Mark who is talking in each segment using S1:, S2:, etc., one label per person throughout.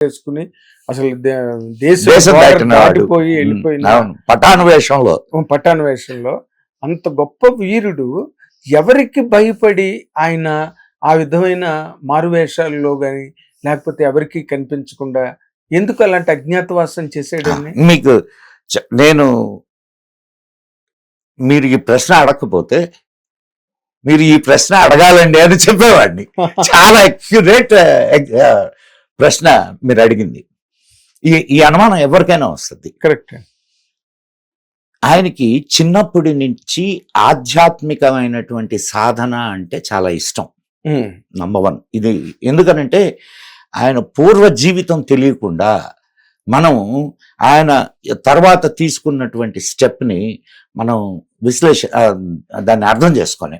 S1: చేసుకుని అసలు దేశ. దాటిపోయి
S2: అవును. పటాను వేషంలో
S1: వేషంలో అంత గొప్ప వీరుడు ఎవరికి భయపడి ఆయన ఆ విధమైన మారువేషాల్లో గాని లేకపోతే ఎవరికి కనిపించకుండా ఎందుకు అలాంటి అజ్ఞాతవాసం చేసాడని
S2: మీకు నేను మీరు ఈ ప్రశ్న అడగకపోతే మీరు ఈ ప్రశ్న అడగాలండి అని చెప్పేవాడిని. చాలా అక్యురేట్ ప్రశ్న మీరు అడిగింది. ఈ ఈ అనుమానం ఎవరికైనా వస్తుంది.
S1: కరెక్ట్.
S2: ఆయనకి చిన్నప్పటి నుంచి ఆధ్యాత్మికమైనటువంటి సాధన అంటే చాలా ఇష్టం. Number one. ఇది ఎందుకనంటే ఆయన పూర్వ జీవితం తెలియకుండా మనం ఆయన తర్వాత తీసుకున్నటువంటి స్టెప్ని మనం విశ్లేష దాన్ని అర్థం చేసుకొని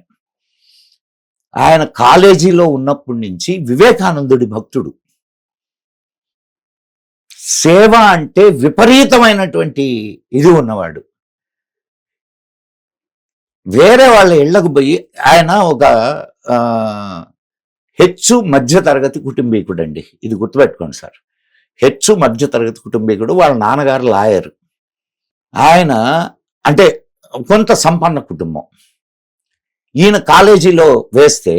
S2: ఆయన కాలేజీలో ఉన్నప్పటి నుంచి వివేకానందుడి భక్తుడు. సేవ అంటే విపరీతమైనటువంటి ఇది ఉన్నవాడు. వేరే వాళ్ళ ఇళ్ళకు పోయి ఆయన ఒక హెచ్చు మధ్య తరగతి కుటుంబీకుడు అండి ఇది గుర్తుపెట్టుకోండి సార్. హెచ్చు మధ్య తరగతి కుటుంబీకుడు వాళ్ళ నాన్నగారు లాయర్. ఆయన అంటే కొంత సంపన్న కుటుంబం. ఈయన కాలేజీలో వేస్తే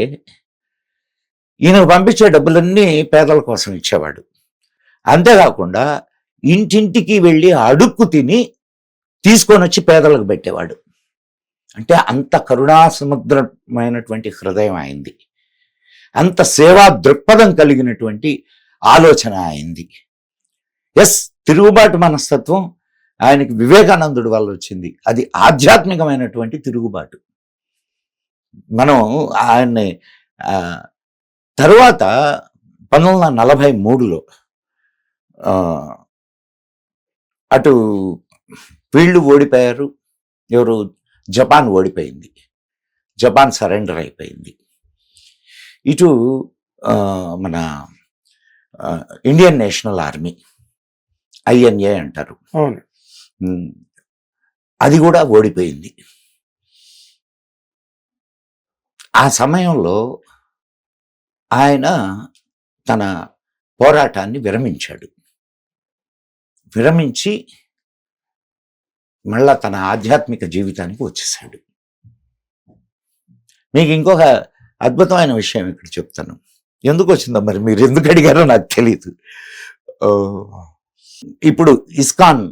S2: ఈయనకు పంపించే డబ్బులన్నీ పేదల కోసం ఇచ్చేవాడు. అంతేకాకుండా ఇంటింటికి వెళ్ళి అడుక్కు తిని తీసుకొని వచ్చి పేదలకు పెట్టేవాడు. అంటే అంత కరుణా సముద్రమైనటువంటి హృదయం అయింది. అంత సేవా దృక్పథం కలిగినటువంటి ఆలోచన అయింది. ఎస్ తిరుగుబాటు మనస్తత్వం ఆయనకి వివేకానందుడి వల్ల వచ్చింది. అది ఆధ్యాత్మికమైనటువంటి తిరుగుబాటు. మనం ఆయన్ని తర్వాత తరువాత పంతొమ్మిది వందల నలభై మూడులో అటు వీళ్ళు ఓడిపోయారు ఎవరు? జపాన్ ఓడిపోయింది. జపాన్ సరెండర్ అయిపోయింది. ఇటు మన ఇండియన్ నేషనల్ ఆర్మీ ఐఎన్ఏ అంటారు. అది కూడా ఓడిపోయింది. ఆ సమయంలో ఆయన తన పోరాటాన్ని విరమించాడు. విరమించి మళ్ళా తన ఆధ్యాత్మిక జీవితానికి వచ్చేసాడు మీకు ఇంకొక అద్భుతమైన విషయం ఇక్కడ చెప్తాను. ఎందుకు వచ్చిందో మరి మీరు ఎందుకు అడిగారో నాకు తెలియదు ఇప్పుడు ఇస్కాన్ని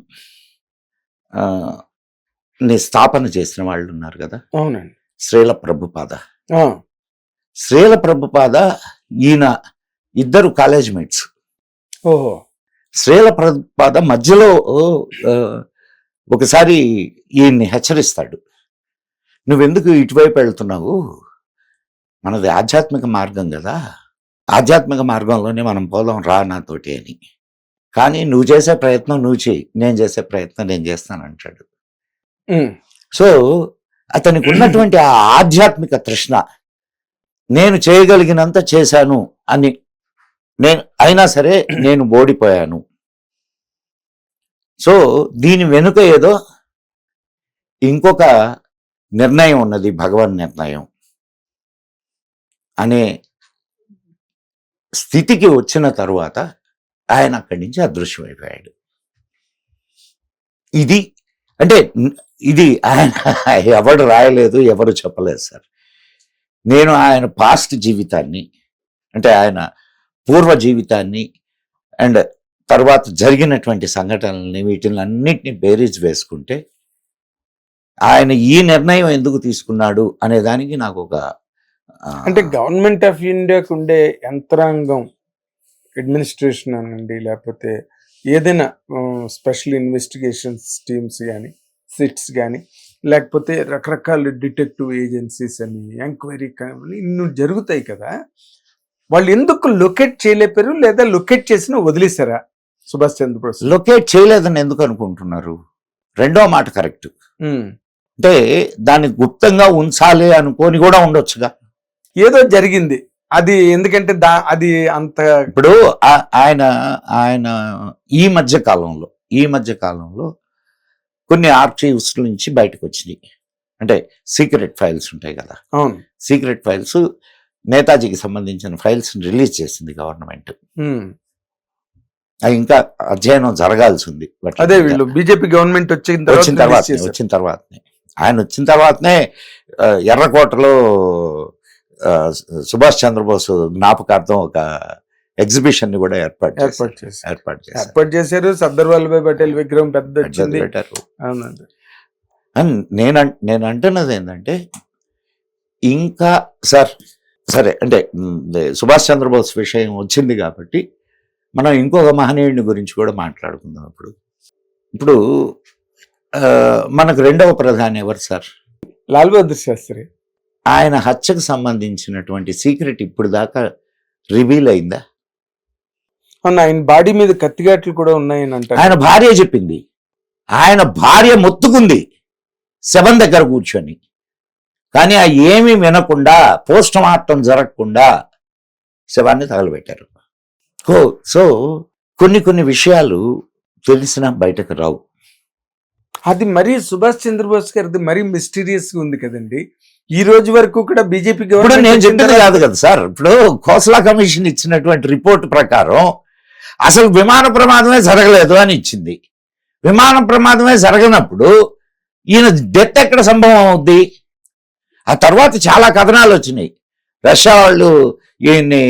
S2: స్థాపన చేసిన వాళ్ళు ఉన్నారు కదా?
S1: అవునండి.
S2: శ్రీల ప్రభుపాద. శ్రీల ప్రభుపాద ఈయన ఇద్దరు కాలేజ్ మేట్స్.
S1: ఓహో.
S2: శ్రీల ప్రభుపాద మధ్యలో ఒకసారి ఈయన్ని హెచ్చరిస్తాడు. నువ్వెందుకు ఇటువైపు వెళ్తున్నావు? మనది ఆధ్యాత్మిక మార్గం కదా. ఆధ్యాత్మిక మార్గంలోనే మనం పోదాం రా నాతోటి అని. కానీ నువ్వు చేసే ప్రయత్నం నువ్వు చేయి. నేను చేసే ప్రయత్నం నేను చేస్తాను అంటాడు. సో అతనికి ఉన్నటువంటి ఆ ఆధ్యాత్మిక తృష్ణ నేను చేయగలిగినంత చేశాను అని నేను అయినా సరే నేను ఓడిపోయాను. సో దీని వెనుక ఏదో ఇంకొక నిర్ణయం ఉన్నది భగవన్ నిర్ణయం అనే స్థితికి వచ్చిన తరువాత ఆయన అక్కడి నుంచి అదృశ్యమైపోయాడు. ఇది అంటే ఇది ఆయన ఎవడు రాయలేదు ఎవరు చెప్పలేదు సార్. నేను ఆయన పాస్ట్ జీవితాన్ని అంటే ఆయన పూర్వ జీవితాన్ని అండ్ తర్వాత జరిగినటువంటి సంఘటనల్ని వీటిని అన్నిటిని బేరీజ్ వేసుకుంటే ఆయన ఈ నిర్ణయం ఎందుకు తీసుకున్నాడు అనే దానికి నాకు ఒక
S1: అంటే గవర్నమెంట్ ఆఫ్ ఇండియాకు ఉండే యంత్రాంగం అడ్మినిస్ట్రేషన్ అనండి లేకపోతే ఏదైనా స్పెషల్ ఇన్వెస్టిగేషన్స్ టీమ్స్ కానీ సిట్స్ కానీ లేకపోతే రకరకాల డిటెక్టివ్ ఏజెన్సీస్ అని ఎంక్వైరీ కానీ ఇన్ని జరుగుతాయి కదా. వాళ్ళు ఎందుకు లొకేట్ చేయలేపారు లేదా లొకేట్ చేసిన వదిలేశారా? సుభాష్ చంద్రబోస్.
S2: లొకేట్ చేయలేదని ఎందుకు అనుకుంటున్నారు? రెండో మాట కరెక్ట్. అంటే దాన్ని గుప్తంగా ఉంచాలి అనుకోని కూడా ఉండొచ్చుగా.
S1: ఏదో జరిగింది. అది ఎందుకంటే దా అది అంత
S2: ఇప్పుడు ఆయన ఆయన ఈ మధ్య కాలంలో ఈ మధ్య కాలంలో కొన్ని ఆర్చీవ్స్ నుంచి బయటకు వచ్చినాయి. అంటే సీక్రెట్ ఫైల్స్ ఉంటాయి కదా.
S1: అవును.
S2: సీక్రెట్ ఫైల్స్ నేతాజీకి సంబంధించిన ఫైల్స్ రిలీజ్ చేసింది గవర్నమెంట్. ఇంకా అధ్యయనం జరగాల్సి ఉంది
S1: అదే. వీళ్ళు బీజేపీ గవర్నమెంట్ వచ్చిన
S2: వచ్చిన
S1: తర్వాత.
S2: వచ్చిన తర్వాతనే. ఆయన వచ్చిన తర్వాతనే ఎర్రకోటలో సుభాష్ చంద్రబోస్ జ్ఞాపకార్థం ఒక ఎగ్జిబిషన్ని కూడా ఏర్పాటు చేశారు.
S1: ఏర్పాటు చేశారు.
S2: ఏర్పాటు చేశారు.
S1: ఏర్పాటు చేశారు. సర్దార్ వల్లభాయ్ పటేల్ విగ్రహం పెద్ద
S2: నేను నేను అంటున్నది ఏంటంటే ఇంకా సార్ సరే అంటే సుభాష్ చంద్రబోస్ విషయం వచ్చింది కాబట్టి మనం ఇంకొక మహనీయుడిని గురించి కూడా మాట్లాడుకుందాం ఇప్పుడు ఇప్పుడు మనకు రెండవ ప్రధాని ఎవరు సార్?
S1: లాల్ బహదూర్ శాస్త్రి.
S2: ఆయన హత్యకు సంబంధించినటువంటి సీక్రెట్ ఇప్పుడు దాకా రివీల్ అయిందా?
S1: ఆయన బాడీ మీద కత్తిగాట్లు కూడా ఉన్నాయని అంటారు.
S2: ఆయన భార్య చెప్పింది. ఆయన భార్య మొత్తుకుంది. శవం దగ్గర కూర్చొని. కానీ ఆ ఏమీ వినకుండా పోస్ట్ మార్టం జరగకుండా శవాన్ని తగలబెట్టారు. ఓ సో కొన్ని కొన్ని విషయాలు తెలిసిన బయటకు రావు.
S1: అది మరీ సుభాష్ చంద్రబోస్ గారిది మరీ మిస్టీరియస్గా ఉంది కదండి. ఈ రోజు వరకు కూడా బీజేపీ
S2: ఇప్పుడు నేను చెప్పింది కాదు కదా సార్. ఇప్పుడు కోస్లా కమిషన్ ఇచ్చినటువంటి రిపోర్ట్ ప్రకారం అసలు విమాన ప్రమాదమే జరగలేదు అని ఇచ్చింది. విమాన ప్రమాదమే జరగనప్పుడు ఈయన డెత్ ఎక్కడ సంభవం అవుద్ది? ఆ తర్వాత చాలా కథనాలు వచ్చినాయి. రష్యా వాళ్ళు ఈయన్ని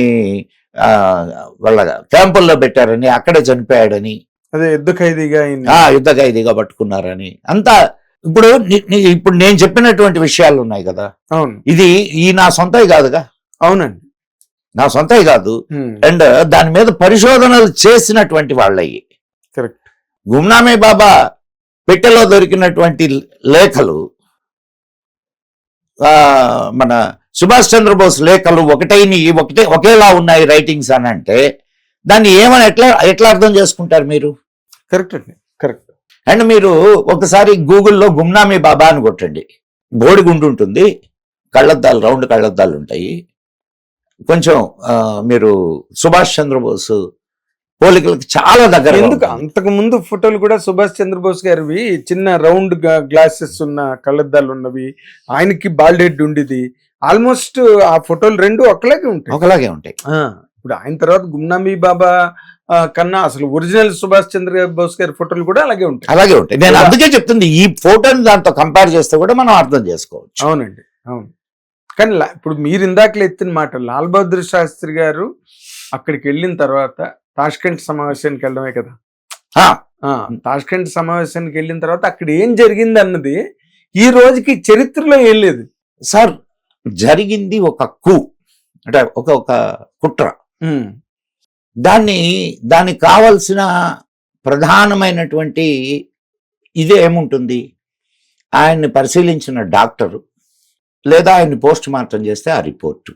S2: వాళ్ళ క్యాంపుల్లో పెట్టారని అక్కడే చనిపోయాడని.
S1: అదే యుద్ధ ఖైదీగా
S2: యుద్ధ ఖైదీగా పట్టుకున్నారని. అంతా ఇప్పుడు ఇప్పుడు నేను చెప్పినటువంటి విషయాలు ఉన్నాయి కదా.
S1: అవును.
S2: ఇది ఈ నా సొంతవి కాదుగా?
S1: అవునండి.
S2: నా సొంతవి కాదు. అండ్ దాని మీద పరిశోధనలు చేసినటువంటి వాళ్ళవి
S1: కరెక్ట్.
S2: గుమ్నామే బాబా పెట్టెలో దొరికినటువంటి లేఖలు మన సుభాష్ చంద్రబోస్ లేఖలు ఒకటైన ఒకటే ఒకేలా ఉన్నాయి రైటింగ్స్ అని అంటే దాన్ని ఏమని ఎట్లా ఎట్లా అర్థం చేసుకుంటారు మీరు?
S1: కరెక్ట్ అండి కరెక్ట్.
S2: అండ్ మీరు ఒకసారి గూగుల్లో గుమ్నామీ బాబా అని కొట్టండి. బోడిగుండు ఉంటుంది కళ్ళద్దాలు రౌండ్ కళ్ళద్దాలు ఉంటాయి. కొంచెం మీరు సుభాష్ చంద్రబోస్ పోలికలకు చాలా దగ్గర
S1: ఎందుకు? అంతకు ముందు ఫోటోలు కూడా సుభాష్ చంద్రబోస్ గారివి. చిన్న రౌండ్ గ్లాసెస్ ఉన్న కళ్ళద్దాలు ఉన్నవి. ఆయనకి బాల్డ్ హెడ్ ఉండేది. ఆల్మోస్ట్ ఆ ఫోటోలు రెండు ఒకలాగే ఉంటాయి.
S2: ఒకలాగే ఉంటాయి.
S1: ఇప్పుడు ఆయన తర్వాత గుమ్నామీ బాబా కన్నా అసలు ఒరిజినల్ సుభాష్ చంద్ర బోస్ గారి ఫోటోలు కూడా అలాగే ఉంటాయి.
S2: అలాగే ఉంటాయి. నేను అందుకే చెప్తుంది ఈ ఫోటోని దాంతో కంపేర్ చేస్తే కూడా మనం అర్థం చేసుకోవచ్చు.
S1: అవునండి అవును. కానీ ఇప్పుడు మీరు ఇందాకలు ఎత్తిన మాట లాల్ బహదూర్ శాస్త్రి గారు అక్కడికి వెళ్ళిన తర్వాత తాష్కెంట్ సమావేశానికి వెళ్ళడమే కదా. తాష్కెంట్ సమావేశానికి వెళ్ళిన తర్వాత అక్కడ ఏం జరిగింది అన్నది ఈ రోజుకి చరిత్రలో ఏం లేదు.
S2: సార్ జరిగింది ఒక కు అంటే ఒక ఒక కుట్ర. దాన్ని దానికి కావలసిన ప్రధానమైనటువంటి ఇదే ఏముంటుంది? ఆయన్ని పరిశీలించిన డాక్టరు లేదా ఆయన్ని పోస్ట్ మార్టం చేస్తే ఆ రిపోర్టు.